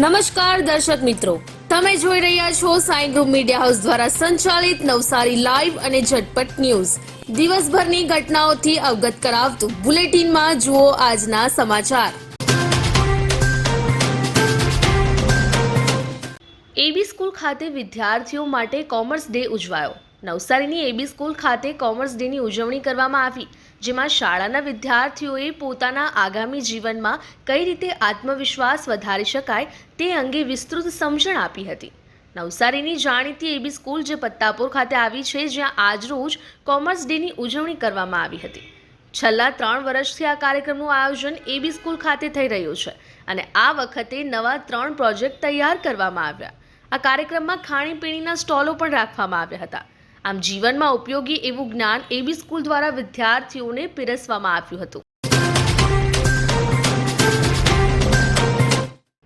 નમસ્કાર દર્શક મિત્રો. તમે જોઈ રહ્યા છો સાઈ ગ્રુપ મીડિયા હાઉસ દ્વારા સંચાલિત નવસારી લાઈવ અને ઝટપટ ન્યૂઝ. દિવસભરની ઘટનાઓથી અવગત કરાવતું બુલેટિનમાં જુઓ આજના સમાચાર. એબી સ્કૂલ ખાતે વિદ્યાર્થીઓ માટે કોમર્સ ડે ઉજવાયો. નવસારીની એબી સ્કૂલ ખાતે કોમર્સ ડેની ઉજવણી કરવામાં આવી. જેમાં શાળાના વિદ્યાર્થીઓએ પોતાના આગામી જીવનમાં કઈ રીતે આત્મવિશ્વાસ વધારી શકાય તે અંગે વિસ્તૃત સમજણ આપી હતી. નવસારીની જાણીતી એબી સ્કૂલ જે પત્તાપુર ખાતે આવી છે, જ્યાં આજરોજ કોમર્સ ડેની ઉજવણી કરવામાં આવી હતી. છેલ્લા ત્રણ વર્ષથી આ કાર્યક્રમનું આયોજન એબી સ્કૂલ ખાતે થઈ રહ્યું છે અને આ વખતે નવા ત્રણ પ્રોજેક્ટ તૈયાર કરવામાં આવ્યા. આ કાર્યક્રમમાં ખાણીપીણીના સ્ટોલો પણ રાખવામાં આવ્યા હતા. આમ જીવનમાં ઉપયોગી એવું જ્ઞાન એબી સ્કૂલ દ્વારા વિદ્યાર્થીઓને પીરસવામાં આવ્યું હતું.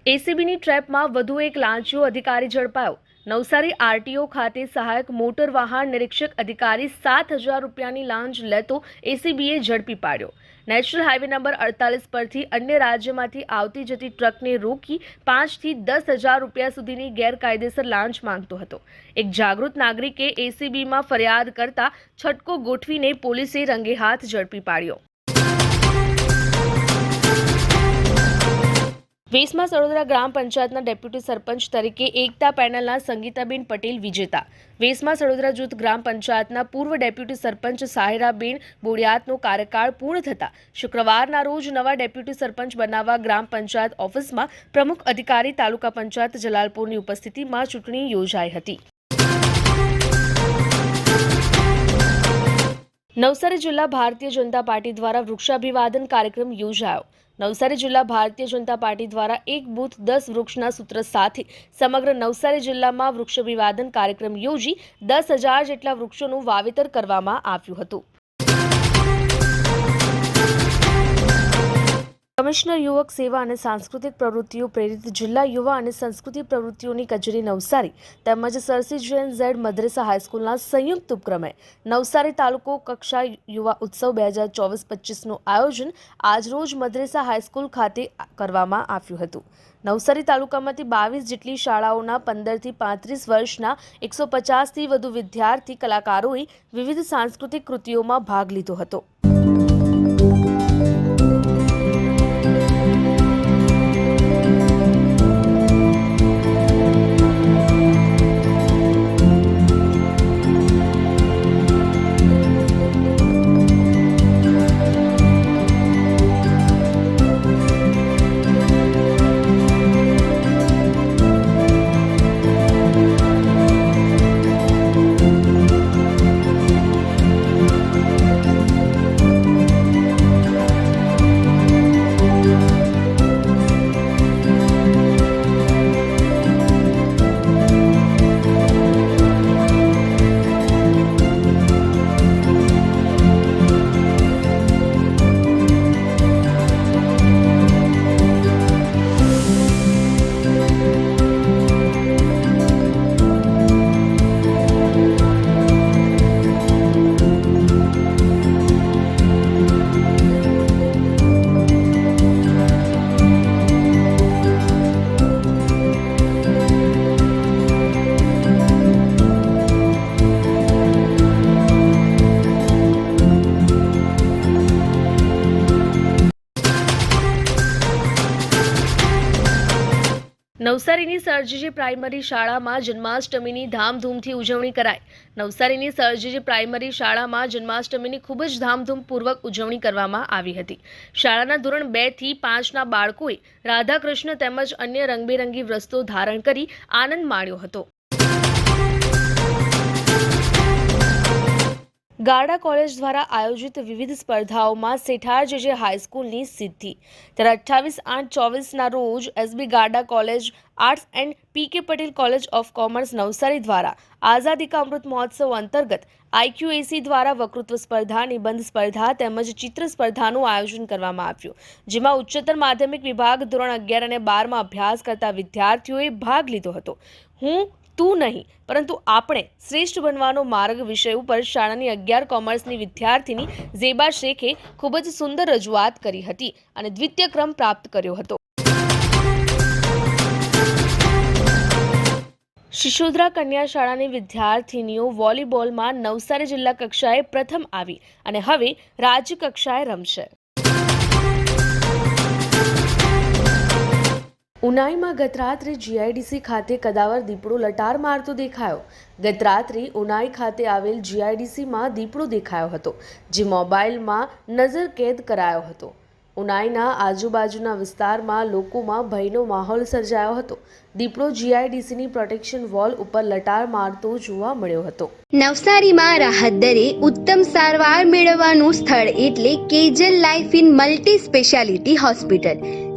એસીબીની ટ્રેપમાં વધુ એક લાંચિયો અધિકારી ઝડપાયો. નવસારી આરટીઓ ખાતે સહાયક મોટર વાહન નિરીક્ષક અધિકારી સાત હજાર રૂપિયાની લાંચ લેતો એસીબીએ ઝડપી પાડ્યો. નેશનલ હાઈવે નંબર અડતાલીસ પરથી અન્ય રાજ્યમાંથી આવતી જતી ટ્રકને રોકી પાંચથી દસ હજાર રૂપિયા સુધીની ગેરકાયદેસર લાંચ માંગતો હતો. એક જાગૃત નાગરિકે એસીબીમાં ફરિયાદ કરતા છટકો ગોઠવીને પોલીસે રંગે હાથ ઝડપી પાડ્યો. વેસમાં સડોદરા ગ્રામ પંચાયતના ડેપ્યુટી સરપંચ તરીકે એકતા પેનલના સંગીતાબેન પટેલ વિજેતા. વેસમાં સડોદરા જૂથ ગ્રામ પંચાયતના પૂર્વ ડેપ્યુટી સરપંચ સાહેરાબેન બોડિયાતનો કાર્યકાળ પૂર્ણ થતા શુક્રવારના રોજ નવા ડેપ્યુટી સરપંચ બનાવવા ગ્રામ પંચાયત ઓફિસમાં પ્રમુખ અધિકારી તાલુકા પંચાયત જલાલપુરની ઉપસ્થિતિમાં ચૂંટણી યોજાઈ હતી. નવસારી જિલ્લા ભારતીય જનતા પાર્ટી દ્વારા વૃક્ષાભિવાદન કાર્યક્રમ યોજાયો. નવસારી જિલ્લા ભારતીય જનતા પાર્ટી દ્વારા એક બૂથ દસ વૃક્ષના સૂત્ર સાથે સમગ્ર નવસારી જિલ્લામાં વૃક્ષાભિવાદન કાર્યક્રમ યોજી દસ હજાર જેટલા વૃક્ષોનું વાવેતર કરવામાં આવ્યું હતું. કમિશનર યુવક સેવા અને સાંસ્કૃતિક પ્રવૃત્તિઓ પ્રેરિત જિલ્લા યુવા અને સંસ્કૃતિ પ્રવૃત્તિઓની કચેરી નવસારી તેમજ સરસી જૈન ઝેડ મદ્રેસા હાઈસ્કૂલના સંયુક્ત ઉપક્રમે નવસારી તાલુકો કક્ષા યુવા ઉત્સવ બે હજાર ચોવીસ પચીસનું આયોજન આજરોજ મદ્રેસા હાઈસ્કૂલ ખાતે કરવામાં આવ્યું હતું. નવસારી તાલુકામાંથી બાવીસ જેટલી શાળાઓના પંદરથી પાંત્રીસ વર્ષના એકસો પચાસથી વધુ વિદ્યાર્થી કલાકારોએ વિવિધ સાંસ્કૃતિક કૃતિઓમાં ભાગ લીધો હતો. નવસારીની સરજીજી પ્રાઇમરી શાળામાં જન્માષ્ટમીની ધામધૂમથી ઉજવણી કરાઈ. નવસારીની સરજીજી પ્રાઇમરી શાળામાં જન્માષ્ટમીની ખૂબ જ ધામધૂમપૂર્વક ઉજવણી કરવામાં આવી હતી. શાળાના ધોરણ બેથી પાંચના બાળકોએ રાધાકૃષ્ણ તેમજ અન્ય રંગબેરંગી વસ્ત્રો ધારણ કરી આનંદ માણ્યો હતો. ગારડા કોલેજ દ્વારા આયોજિત વિવિધ સ્પર્ધાઓમાં સેઠાર જેજે હાઈસ્કૂલની સિદ્ધિ. ત્યારે અઠ્ઠાવીસ આઠ ચોવીસના રોજ SB Garda college arts and P K Patel college of commerce Navsari દ્વારા આઝાદી કા અમૃત મહોત્સવ અંતર્ગત આઈક્યુએસી દ્વારા વક્તૃત્વ સ્પર્ધા, નિબંધ સ્પર્ધા તેમજ ચિત્ર સ્પર્ધાનું આયોજન કરવામાં આવ્યું. જેમાં ઉચ્ચતર માધ્યમિક વિભાગ ધોરણ અગિયાર અને બારમાં અભ્યાસ કરતા વિદ્યાર્થીઓએ ભાગ લીધો હતો. હું તું નહીં. પરંતુ આપણે શ્રેષ્ઠ બનવાનો માર્ગ વિષય ઉપર શાળાની અગિયાર કોમર્સની વિદ્યાર્થીની ઝેબા શેખે ખૂબ જ સુંદર રજૂઆત કરી હતી અને દ્વિતીય ક્રમ પ્રાપ્ત કર્યો હતો. શિશોદરા કન્યા શાળાની વિદ્યાર્થીનીઓ વોલીબોલમાં નવસારી જિલ્લા કક્ષાએ પ્રથમ આવી અને હવે રાજ્ય કક્ષાએ રમશે. ઉનાઈમાં ગતરાત્રે જીઆઈડીસી ખાતે કદાવર દીપડો લટાર મારતો દેખાયો. ગતરાત્રે ઉનાઈ ખાતે આવેલ જીઆઈડીસીમાં દીપડો દેખાયો હતો, જે મોબાઈલમાં નજર કેદ કરાયો હતો. ઉનાઈના આજુબાજુના વિસ્તારમાં લોકોમાં ભયનો માહોલ સર્જાયો હતો. દીપડો જીઆઈડીસીની પ્રોટેક્શન વોલ ઉપર લટાર મારતો જોવા મળ્યો હતો. નવસારીમાં રાહત દરે ઉત્તમ સારવાર મેળવવાનું સ્થળ એટલે Kejal life in multi speciality hospital.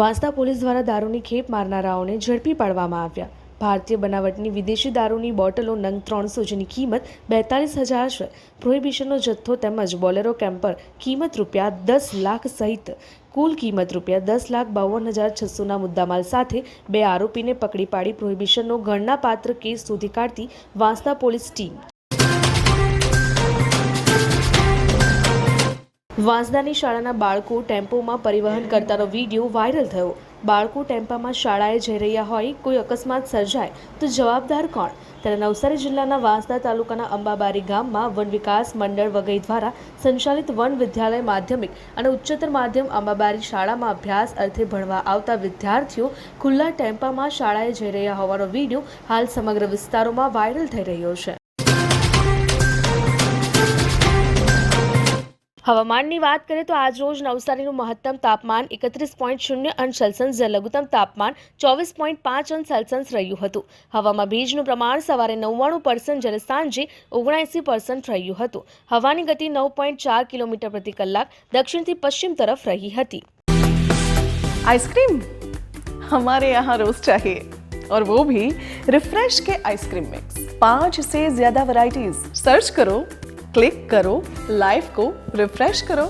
Vansda police દ્વારા દારૂની ખેપ મારનારાઓને ઝડપી પાડવામાં આવ્યા. ભારતીય બનાવટની વિદેશી દારૂની બોટલો નંગ ત્રણસો જેની કિંમત બેતાલીસ હજાર છે. પ્રોહિબિશનનો જથ્થો તેમજ બોલેરો કેમ્પર કિંમત રૂપિયા દસ લાખ સહિત કુલ કિંમત રૂપિયા દસ લાખ બાવન હજાર છસોના મુદ્દામાલ સાથે બે આરોપીને પકડી પાડી પ્રોહિબિશનનો ગણનાપાત્ર કેસ શોધી કાઢતી વાંસદા પોલીસ ટીમ. વાંસદાની શાળાના બાળકો ટેમ્પોમાં પરિવહન કરતાનો વીડિયો વાયરલ થયો. બાળકો ટેમ્પામાં શાળાએ જઈ રહ્યા હોય, કોઈ અકસ્માત સર્જાય, તો જવાબદાર કોણ? ત્યારે નવસારી જિલ્લાના વાંસદા તાલુકાના અંબાબારી ગામમાં વન વિકાસ મંડળ વગેરે દ્વારા સંચાલિત વન વિદ્યાલય માધ્યમિક અને ઉચ્ચતર માધ્યમ અંબાબારી શાળામાં અભ્યાસ અર્થે ભણવા આવતા વિદ્યાર્થીઓ ખુલ્લા ટેમ્પામાં શાળાએ જઈ રહ્યા હોવાનો વીડિયો હાલ સમગ્ર વિસ્તારોમાં વાયરલ થઈ રહ્યો છે. હવામાનની વાત કરીએ તો આજ રોજ નવસારીનું મહત્તમ તાપમાન એકત્રીસ પોઈન્ટ શૂન્ય અંશ સેલ્સિયસ જ્યારે લઘુત્તમ તાપમાન ચોવીસ પોઈન્ટ પાંચ અંશ સેલ્સિયસ રહ્યું હતું હવામાં ભેજનું પ્રમાણ સવારે નવ્વાણું પર્સન્ટ જ્યારે સાંજે ઓગણએંસી પર્સન્ટ રહ્યું હતું હવાની ગતિ નવ પોઈન્ટ ચાર કિલોમીટર પ્રતિ કલાક દક્ષિણથી પશ્ચિમ તરફ રહી હતી आइसक्रीम हमारे यहाँ रोज चाहिए और वो भी रिफ्रेश के आइसक्रीम मिक्स पांच से ज्यादा वैरायटीज सर्च करो ક્લિક કરો લાઈવ કો રિફ્રેશ કરો.